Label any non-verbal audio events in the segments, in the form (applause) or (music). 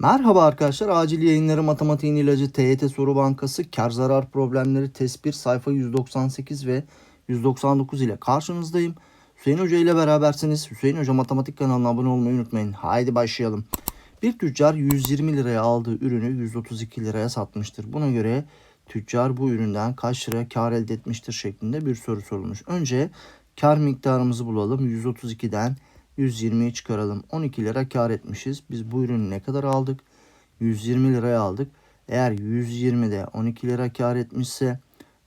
Merhaba arkadaşlar. Acil yayınları matematiğin ilacı TYT soru bankası kar zarar problemleri test 1 sayfa 198 ve 199 ile karşınızdayım. Hüseyin Hoca ile berabersiniz. Hüseyin Hoca matematik kanalına abone olmayı unutmayın. Haydi başlayalım. Bir tüccar 120 liraya aldığı ürünü 132 liraya satmıştır. Buna göre tüccar bu üründen kaç lira kar elde etmiştir şeklinde bir soru sorulmuş. Önce kar miktarımızı bulalım. 132'den 120'yi çıkaralım. 12 lira kar etmişiz. Biz bu ürünü ne kadar aldık? 120 liraya aldık. Eğer 120'de 12 lira kar etmişse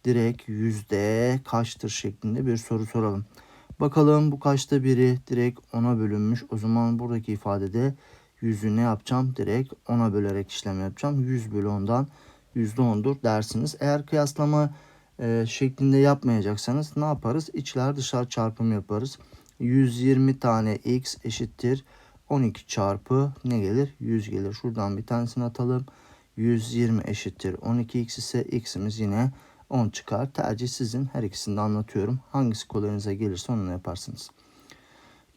direkt yüzde kaçtır şeklinde bir soru soralım. Bakalım bu kaçta biri direkt 10'a bölünmüş. O zaman buradaki ifadede yüzü ne yapacağım? Direkt 10'a bölerek işlem yapacağım. 100 bölü 10'dan %10'dur dersiniz. Eğer kıyaslama e, şeklinde yapmayacaksanız ne yaparız? İçler dışlar çarpımı yaparız. 120 tane x eşittir 12 çarpı ne gelir? 100 gelir. Şuradan bir tanesini atalım. 120 eşittir 12x ise x'imiz yine 10 çıkar. Tercih sizin. Her ikisini de anlatıyorum. Hangisi kolayınıza gelirse onu yaparsınız.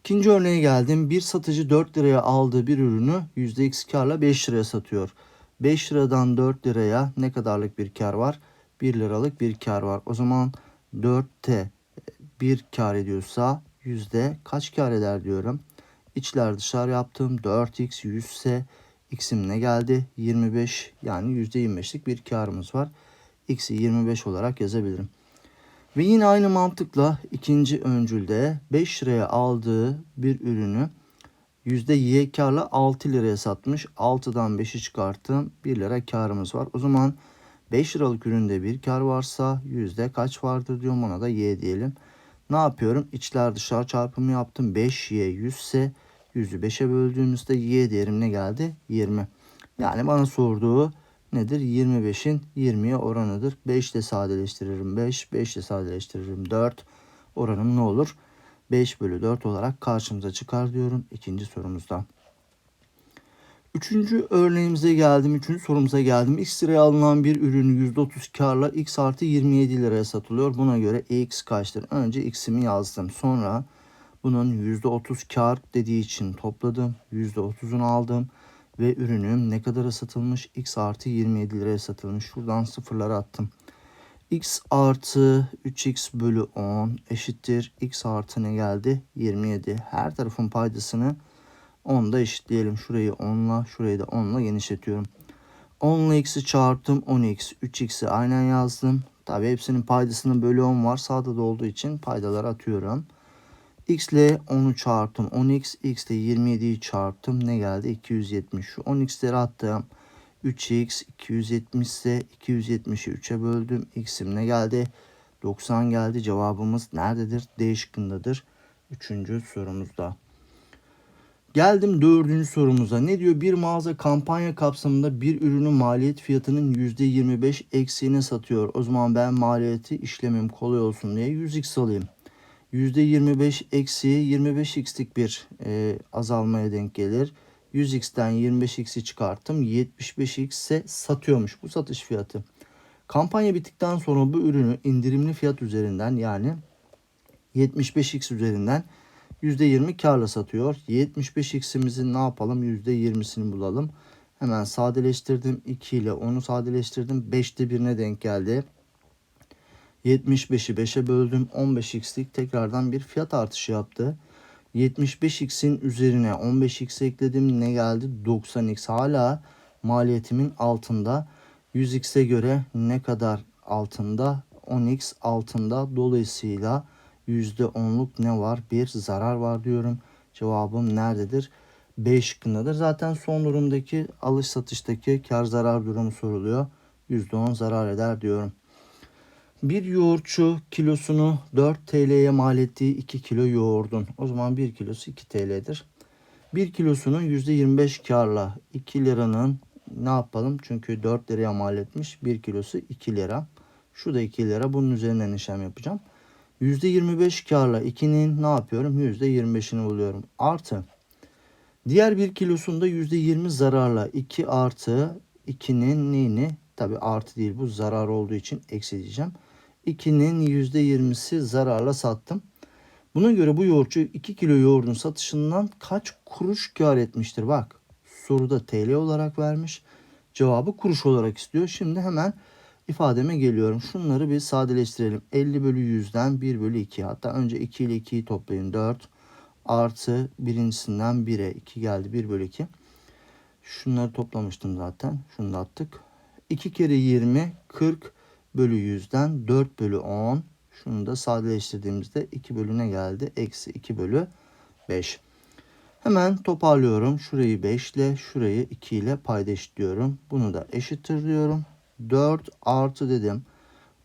İkinci örneğe geldim. Bir satıcı 4 liraya aldığı bir ürünü %x karla 5 liraya satıyor. 5 liradan 4 liraya ne kadarlık bir kar var? 1 liralık bir kar var. O zaman 4'te 1 kar ediyorsa yüzde kaç kar eder diyorum. İçler dışarı yaptım. 4x 100 ise x'im ne geldi? 25 yani yüzde 25'lik bir karımız var. x'i 25 olarak yazabilirim. Ve yine aynı mantıkla ikinci öncülde 5 liraya aldığı bir ürünü y karla 6 liraya satmış. 6'dan 5'i çıkarttım. 1 lira karımız var. O zaman 5 liralık üründe bir kar varsa yüzde kaç vardır diyorum ona da y diyelim. Ne yapıyorum? İçler dışlar çarpımı yaptım. 5y 100 ise 100'ü 5'e böldüğümüzde y değerim ne geldi? 20. Yani bana sorduğu nedir? 25'in 20'ye oranıdır. 5 ile sadeleştiririm 5. 5 ile sadeleştiririm 4. Oranım ne olur? 5 bölü 4 olarak karşımıza çıkar diyorum ikinci sorumuzda. Üçüncü örneğimize geldim. Üçüncü sorumuza geldim. X liraya alınan bir ürün %30 karla X artı 27 liraya satılıyor. Buna göre X kaçtır? Önce X'imi yazdım. Sonra bunun %30 kar dediği için topladım. %30'unu aldım. Ve ürünüm ne kadara satılmış? X artı 27 liraya satılmış. Şuradan sıfırları attım. X artı 3X bölü 10 eşittir. X artı ne geldi? 27. Her tarafın paydasını 10 da eşitleyelim. Şurayı 10 ile şurayı da 10 ile genişletiyorum. 10 ile x'i çarptım 10x. 3x'i aynen yazdım. Tabi hepsinin paydasının bölü 10 var. Sağda da olduğu için paydaları atıyorum. x ile 10'u çarptım 10x. x ile 27'yi çarptım. Ne geldi? 270. Şu 10x'leri attım. 3x 270 ise 270'i 3'e böldüm. x'im ne geldi? 90 geldi. Cevabımız nerededir? D şıkkındadır. Üçüncü sorumuzda. Geldim dördüncü sorumuza. Ne diyor? Bir mağaza kampanya kapsamında bir ürünün maliyet fiyatının %25 eksiğini satıyor. O zaman ben maliyeti işlemim kolay olsun diye 100x alayım. %25 eksiği 25x'lik bir e, azalmaya denk gelir. 100x'ten 25x'i çıkarttım. 75x ise satıyormuş bu satış fiyatı. Kampanya bittikten sonra bu ürünü indirimli fiyat üzerinden yani 75x üzerinden %20 karla satıyor. 75x'imizin ne yapalım? %20'sini bulalım. Hemen sadeleştirdim. 2 ile 10'u sadeleştirdim. 5'te birine denk geldi. 75'i 5'e böldüm. 15x'lik tekrardan bir fiyat artışı yaptı. 75x'in üzerine 15x ekledim. Ne geldi? 90x. Hala maliyetimin altında. 100x'e göre ne kadar altında? 10x altında. Dolayısıyla %10'luk ne var? Bir zarar var diyorum. Cevabım nerededir? B şıkkındadır. Zaten son durumdaki alış satıştaki kar zarar durumu soruluyor. %10 zarar eder diyorum. Bir yoğurtçu kilosunu 4 TL'ye mal ettiği 2 kilo yoğurdun. O zaman 1 kilosu 2 TL'dir. 1 kilosunu %25 karla 2 liranın ne yapalım? Çünkü 4 liraya mal etmiş. 1 kilosu 2 lira. Şu da 2 lira. Bunun üzerinden işlem yapacağım. %25 karla 2'nin ne yapıyorum? %25'ini buluyorum. Artı diğer bir kilosunda %20 zararla 2 artı 2'nin neyini? Tabi artı değil bu zarar olduğu için eksi diyeceğim. 2'nin %20'si zararla sattım. Buna göre bu yoğurtçu 2 kilo yoğurdun satışından kaç kuruş kar etmiştir? Bak Soruda TL olarak vermiş. Cevabı kuruş olarak istiyor. Şimdi hemen ifademe geliyorum. Şunları bir sadeleştirelim. 50 bölü 100'den 1 bölü 2. Hatta önce 2 ile 2'yi toplayın. 4 artı birincisinden 1'e 2 geldi. 1 bölü 2. Şunları toplamıştım zaten. Şunu da attık. 2 kere 20 40 bölü 100'den 4 bölü 10. Şunu da sadeleştirdiğimizde 2 bölü ne geldi? Eksi 2 bölü 5. Hemen toparlıyorum. Şurayı 5 ile şurayı 2 ile payda eşitliyorum. Bunu da eşittir diyorum. 4 artı dedim.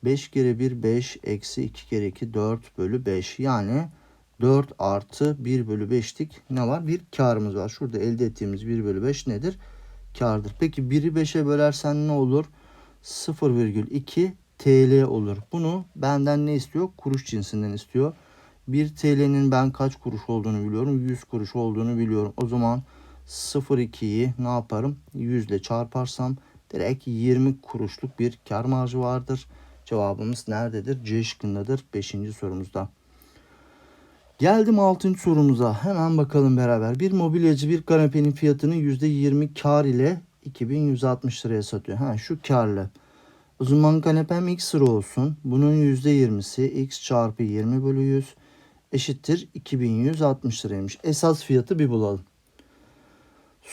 5 kere 1 5 eksi 2 kere 2 4 bölü 5. Yani 4 artı 1 bölü 5'lik ne var? Bir karımız var. Şurada elde ettiğimiz 1 bölü 5 nedir? Kardır. Peki 1'i 5'e bölersen ne olur? 0,2 TL olur. Bunu benden ne istiyor? Kuruş cinsinden istiyor. 1 TL'nin ben kaç kuruş olduğunu biliyorum. 100 kuruş olduğunu biliyorum. O zaman 0,2'yi ne yaparım? 100 ile çarparsam direkt 20 kuruşluk bir kar marjı vardır. Cevabımız nerededir? C şıkkındadır 5. sorumuzda. Geldim 6. sorumuza. Hemen bakalım beraber. Bir mobilyacı bir kanepenin fiyatını %20 kar ile 2160 liraya satıyor. Ha şu karlı. O zaman kanepem x lira olsun. Bunun %20'si x çarpı 20 bölü 100 eşittir 2160 liraymış. Esas fiyatı bir bulalım.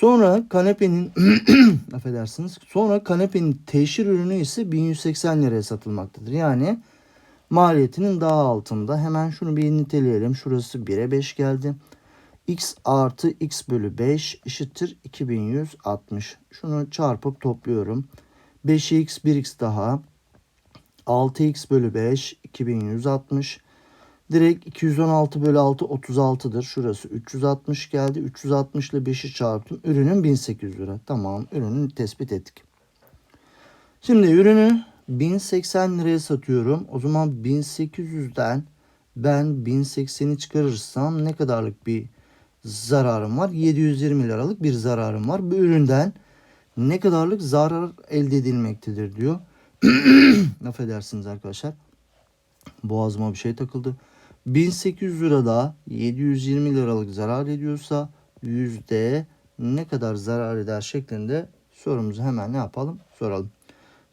Sonra kanepenin (clears throat) affedersiniz. Sonra kanepenin teşhir ürünü ise 1180 liraya satılmaktadır. Yani maliyetinin daha altında. Hemen şunu bir niteleyelim. Şurası 1'e 5 geldi. x artı x bölü 5 eşittir 2160. Şunu çarpıp topluyorum. 5x 1x daha. 6x bölü 5 2160. Direkt 216 bölü 6 36'dır. Şurası 360 geldi. 360 ile 5'i çarptım. Ürünün 1800 lira. Tamam ürünü tespit ettik. Şimdi ürünü 1080 liraya satıyorum. O zaman 1800'den ben 1080'i çıkarırsam ne kadarlık bir zararım var? 720 liralık bir zararım var. Bu üründen ne kadarlık zarar elde edilmektedir diyor. (clears throat) Affedersiniz arkadaşlar. Boğazıma bir şey takıldı. 1800 lirada 720 liralık zarar ediyorsa yüzde ne kadar zarar eder şeklinde sorumuzu hemen ne yapalım soralım.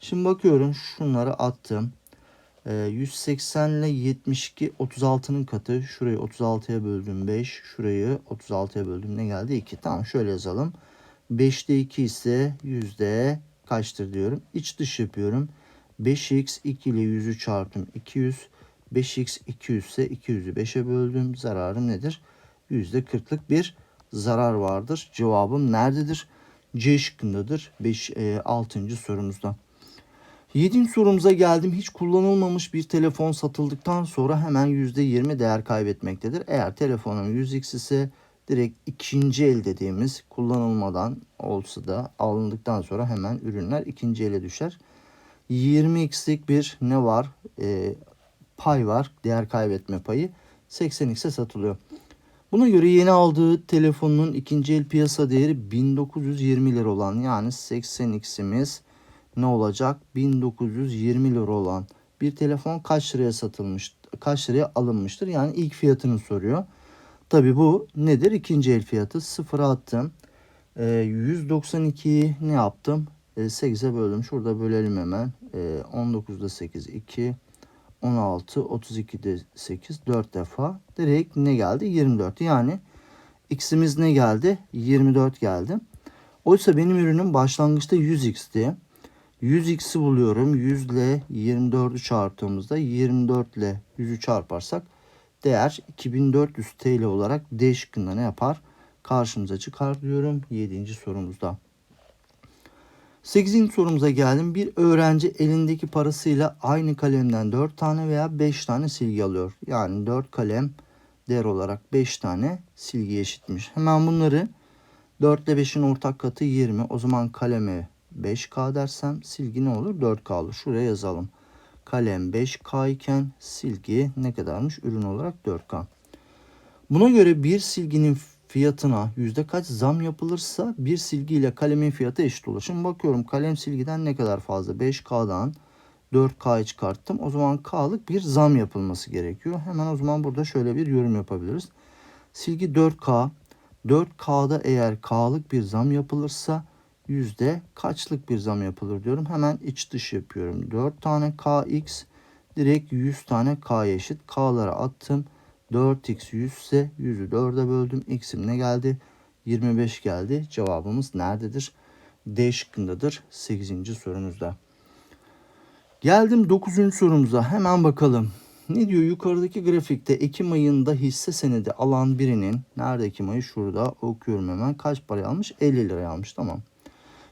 Şimdi bakıyorum şunları attım. Ee, 180 ile 72 36'nın katı. Şurayı 36'ya böldüm 5. Şurayı 36'ya böldüm ne geldi 2. Tamam şöyle yazalım. 5'te 2 ise yüzde kaçtır diyorum. İç dış yapıyorum. 5x 2 ile 100'ü çarptım 200. 5x 200 ise 200'ü 5'e böldüm. Zararım nedir? %40'lık bir zarar vardır. Cevabım nerededir? C şıkkındadır. 5 e, 6. sorumuzda. 7. sorumuza geldim. Hiç kullanılmamış bir telefon satıldıktan sonra hemen %20 değer kaybetmektedir. Eğer telefonum 100x ise direkt ikinci el dediğimiz kullanılmadan olsa da alındıktan sonra hemen ürünler ikinci ele düşer. 20x'lik bir ne var? E, pay var. Değer kaybetme payı. 80x'e satılıyor. Buna göre yeni aldığı telefonun ikinci el piyasa değeri 1920 lira olan yani 80x'imiz ne olacak? 1920 lira olan bir telefon kaç liraya satılmış? Kaç liraya alınmıştır? Yani ilk fiyatını soruyor. Tabi bu nedir? İkinci el fiyatı. Sıfıra attım. E, 192'yi ne yaptım? E, 8'e böldüm. Şurada bölelim hemen. E, 19'da 8, 2, 16, 32'de 8, 4 defa. Direkt ne geldi? 24. Yani x'imiz ne geldi? 24 geldi. Oysa benim ürünüm başlangıçta 100x'ti. 100x'i buluyorum. 100 ile 24'ü çarptığımızda 24 ile 100'ü çarparsak değer 2400 TL olarak D şıkkında ne yapar? Karşımıza çıkar diyorum 7. sorumuzda. 8. sorumuza geldim. Bir öğrenci elindeki parasıyla aynı kalemden 4 tane veya 5 tane silgi alıyor. Yani 4 kalem değer olarak 5 tane silgi eşitmiş. Hemen bunları 4 ile 5'in ortak katı 20. O zaman kaleme 5K dersem silgi ne olur? 4K olur. Şuraya yazalım. Kalem 5K iken silgi ne kadarmış? Ürün olarak 4K. Buna göre bir silginin fiyatına yüzde kaç zam yapılırsa bir silgi ile kalemin fiyatı eşit olur. Şimdi bakıyorum kalem silgiden ne kadar fazla? 5K'dan 4K'yı çıkarttım. O zaman K'lık bir zam yapılması gerekiyor. Hemen o zaman burada şöyle bir yorum yapabiliriz. Silgi 4K. 4K'da eğer K'lık bir zam yapılırsa yüzde kaçlık bir zam yapılır diyorum. Hemen iç dış yapıyorum. 4 tane KX direkt 100 tane K eşit. K'lara attım. 4x 100 ise 100'ü 4'e böldüm. X'im ne geldi? 25 geldi. Cevabımız nerededir? D şıkkındadır 8. sorumuzda. Geldim 9. sorumuza. Hemen bakalım. Ne diyor? Yukarıdaki grafikte Ekim ayında hisse senedi alan birinin nerede Ekim ayı? Şurada okuyorum hemen. Kaç para almış? 50 lira almış. Tamam.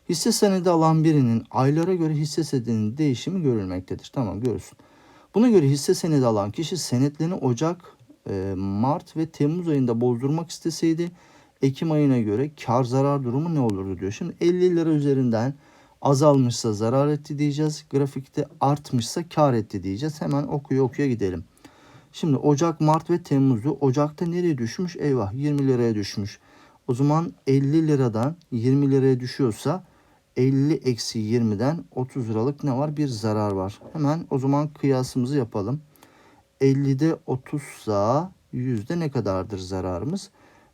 Hisse senedi alan birinin aylara göre hisse senedinin değişimi görülmektedir. Tamam görürsün. Buna göre hisse senedi alan kişi senetlerini Ocak, e, Mart ve Temmuz ayında bozdurmak isteseydi Ekim ayına göre kar zarar durumu ne olurdu diyor. Şimdi 50 lira üzerinden azalmışsa zarar etti diyeceğiz. Grafikte artmışsa kar etti diyeceğiz. Hemen okuya okuya gidelim. Şimdi Ocak, Mart ve Temmuz'u Ocak'ta nereye düşmüş? Eyvah 20 liraya düşmüş. O zaman 50 liradan 20 liraya düşüyorsa 50 eksi 20'den 30 liralık ne var? Bir zarar var. Hemen o zaman kıyasımızı yapalım. 50'de 30 sa yüzde ne kadardır zararımız?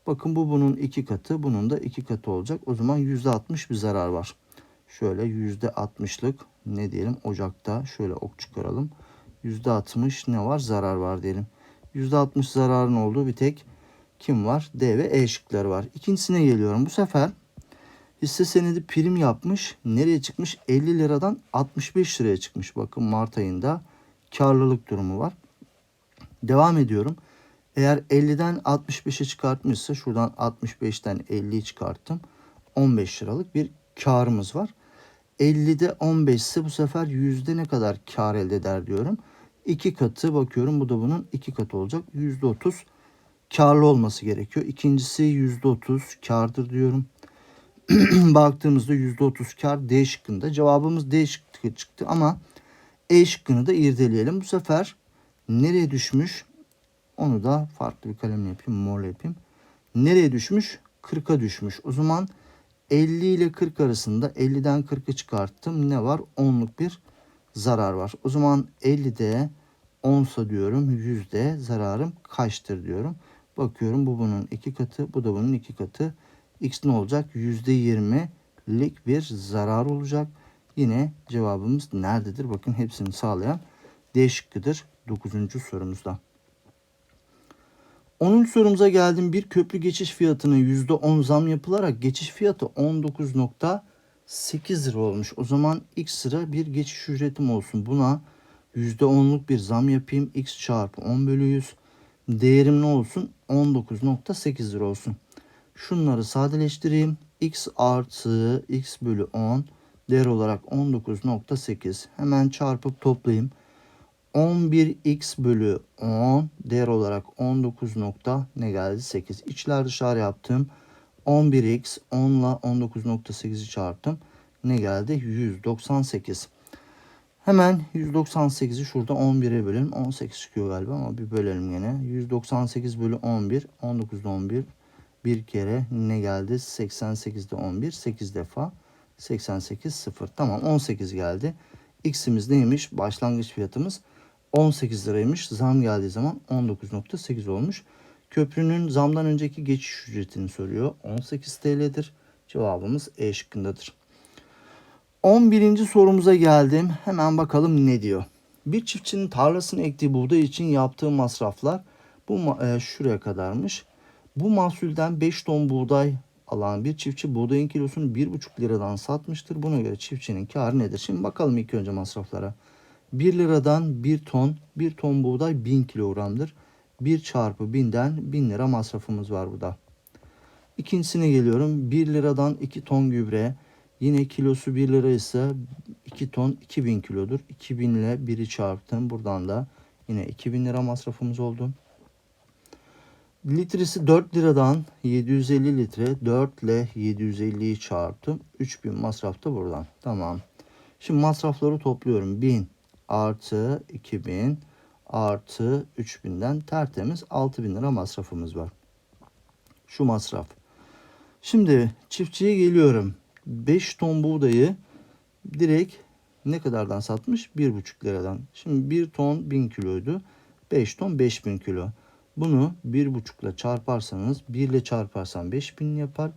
Bakın bu bunun iki katı, bunun da iki katı olacak. O zaman yüzde 60 bir zarar var. Şöyle yüzde 60'lık ne diyelim Ocak'ta şöyle ok çıkaralım. Yüzde 60 ne var? Zarar var diyelim. Yüzde 60 zararın olduğu bir tek kim var? D ve E şıkları var. İkincisine geliyorum. Bu sefer hisse senedi prim yapmış. Nereye çıkmış? 50 liradan 65 liraya çıkmış. Bakın Mart ayında karlılık durumu var. Devam ediyorum. Eğer 50'den 65'e çıkartmışsa şuradan 65'ten 50'yi çıkarttım. 15 liralık bir karımız var. 50'de 15 ise bu sefer yüzde ne kadar kar elde eder diyorum. İki katı bakıyorum bu da bunun iki katı olacak. Yüzde 30 karlı olması gerekiyor. İkincisi yüzde 30 kardır diyorum. (clears throat) Baktığımızda yüzde 30 kar D şıkkında. Cevabımız D şıkkı çıktı ama E şıkkını da irdeleyelim. Bu sefer nereye düşmüş? Onu da farklı bir kalemle yapayım. Morla yapayım. Nereye düşmüş? 40'a düşmüş. O zaman 50 ile 40 arasında 50'den 40'ı çıkarttım. Ne var? 10'luk bir zarar var. O zaman 50'de 10'sa diyorum yüzde zararım kaçtır diyorum. Bakıyorum bu bunun iki katı bu da bunun iki katı. X ne olacak? Yüzde 20'lik bir zarar olacak. Yine cevabımız nerededir? Bakın hepsini sağlayan D şıkkıdır 9. sorumuzda. 10. sorumuza geldim. Bir köprü geçiş fiyatına %10 zam yapılarak geçiş fiyatı 19.8 lira olmuş. O zaman X lira bir geçiş ücretim olsun. Buna %10'luk bir zam yapayım. X çarpı 10 bölü 100. Değerim ne olsun? 19.8 lira olsun. Şunları sadeleştireyim. X artı X bölü 10 değer olarak 19.8. Hemen çarpıp toplayayım. 11x bölü 10 değer olarak 19 nokta ne geldi 8. İçler dışarı yaptım. 11x 10 ile 19.8'i çarptım. Ne geldi? 198. Hemen 198'i şurada 11'e bölün. 18 çıkıyor galiba ama bir bölelim yine. 198 bölü 11. 19'da 11. Bir kere ne geldi? 88'de 11. 8 defa. 88 0. Tamam 18 geldi. X'imiz neymiş? Başlangıç fiyatımız 18 liraymış. Zam geldiği zaman 19.8 olmuş. Köprünün zamdan önceki geçiş ücretini soruyor. 18 TL'dir. Cevabımız E şıkkındadır. 11. sorumuza geldim. Hemen bakalım ne diyor. Bir çiftçinin tarlasını ektiği buğday için yaptığı masraflar bu e, şuraya kadarmış. Bu mahsulden 5 ton buğday alan bir çiftçi buğdayın kilosunu 1,5 liradan satmıştır. Buna göre çiftçinin karı nedir? Şimdi bakalım ilk önce masraflara. 1 liradan 1 ton, 1 ton buğday 1000 kilogramdır. 1 çarpı 1000'den 1000 lira masrafımız var burada. İkincisine geliyorum. 1 liradan 2 ton gübre. Yine kilosu 1 lira ise 2 ton 2000 kilodur. 2000 ile 1'i çarptım. Buradan da yine 2000 lira masrafımız oldu. Litresi 4 liradan 750 litre 4 ile 750'yi çarptım. 3000 masraf da buradan. Tamam. Şimdi masrafları topluyorum. 1000 artı 2000 artı 3000'den tertemiz 6000 lira masrafımız var. Şu masraf. Şimdi çiftçiye geliyorum. 5 ton buğdayı direkt ne kadardan satmış? 1,5 liradan. Şimdi 1 ton 1000 kiloydu. 5 ton 5000 kilo. Bunu 1,5 ile çarparsanız 1 ile çarparsan 5000 yapar.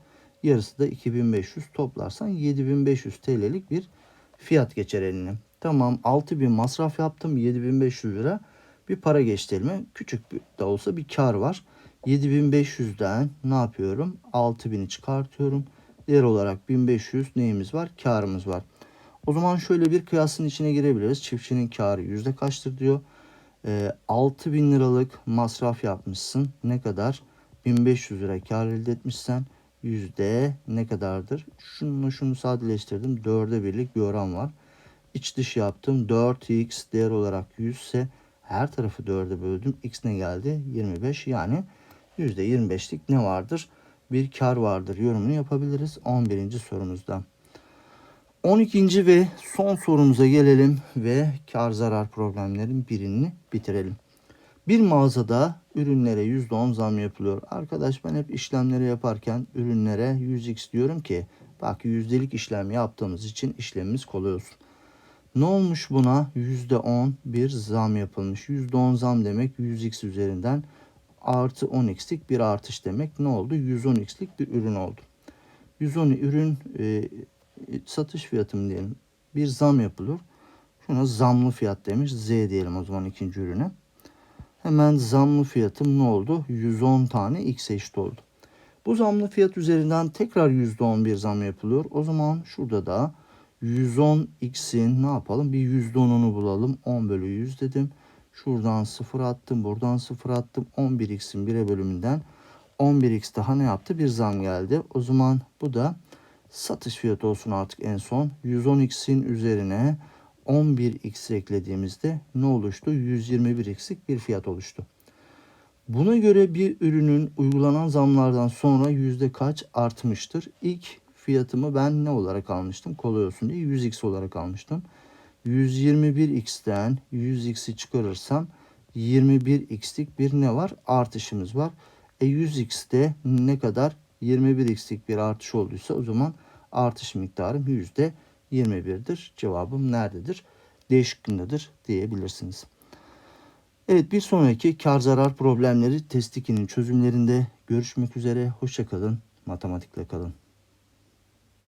Yarısı da 2500 toplarsan 7500 TL'lik bir fiyat geçer eline. Tamam 6000 masraf yaptım 7500 lira bir para geçti elime. Küçük bir- de olsa bir kar var. 7500'den ne yapıyorum? 6000'i çıkartıyorum. Değer olarak 1500 neyimiz var? Karımız var. O zaman şöyle bir kıyasın içine girebiliriz. Çiftçinin karı yüzde kaçtır diyor. E, 6000 liralık masraf yapmışsın. Ne kadar? 1500 lira kar elde etmişsen yüzde ne kadardır? Şunu şunu sadeleştirdim. 4'e birlik bir oran var. İç dış yaptım. 4x değer olarak 100 ise her tarafı 4'e böldüm. X ne geldi? 25 yani %25'lik ne vardır? Bir kar vardır yorumunu yapabiliriz 11. sorumuzda. 12. ve son sorumuza gelelim ve kar zarar problemlerin birini bitirelim. Bir mağazada ürünlere %10 zam yapılıyor. Arkadaş ben hep işlemleri yaparken ürünlere 100x diyorum ki bak yüzdelik işlem yaptığımız için işlemimiz kolay olsun. Ne olmuş buna? %10 bir zam yapılmış. %10 zam demek 100x üzerinden artı 10x'lik bir artış demek. Ne oldu? 110x'lik bir ürün oldu. 110 ürün e, satış fiyatı mı diyelim bir zam yapılır. Şuna zamlı fiyat demiş. Z diyelim o zaman ikinci ürüne. Hemen zamlı fiyatım ne oldu? 110 tane x eşit oldu. Bu zamlı fiyat üzerinden tekrar %10 bir zam yapılıyor. O zaman şurada da 110x'in ne yapalım? Bir %10'unu bulalım. 10 bölü 100 dedim. Şuradan 0 attım. Buradan 0 attım. 11x'in 1'e bölümünden 11x daha ne yaptı? Bir zam geldi. O zaman bu da satış fiyatı olsun artık en son. 110x'in üzerine 11x eklediğimizde ne oluştu? 121x'lik bir fiyat oluştu. Buna göre bir ürünün uygulanan zamlardan sonra yüzde kaç artmıştır? İlk fiyatımı ben ne olarak almıştım? Kolay olsun diye 100x olarak almıştım. 121x'ten 100x'i çıkarırsam 21x'lik bir ne var? Artışımız var. E 100x'te ne kadar? 21x'lik bir artış olduysa o zaman artış miktarım yüzde 21'dir. Cevabım nerededir? D şıkkındadır diyebilirsiniz. Evet bir sonraki kar zarar problemleri test 2'nin çözümlerinde görüşmek üzere. Hoşçakalın. Matematikle kalın.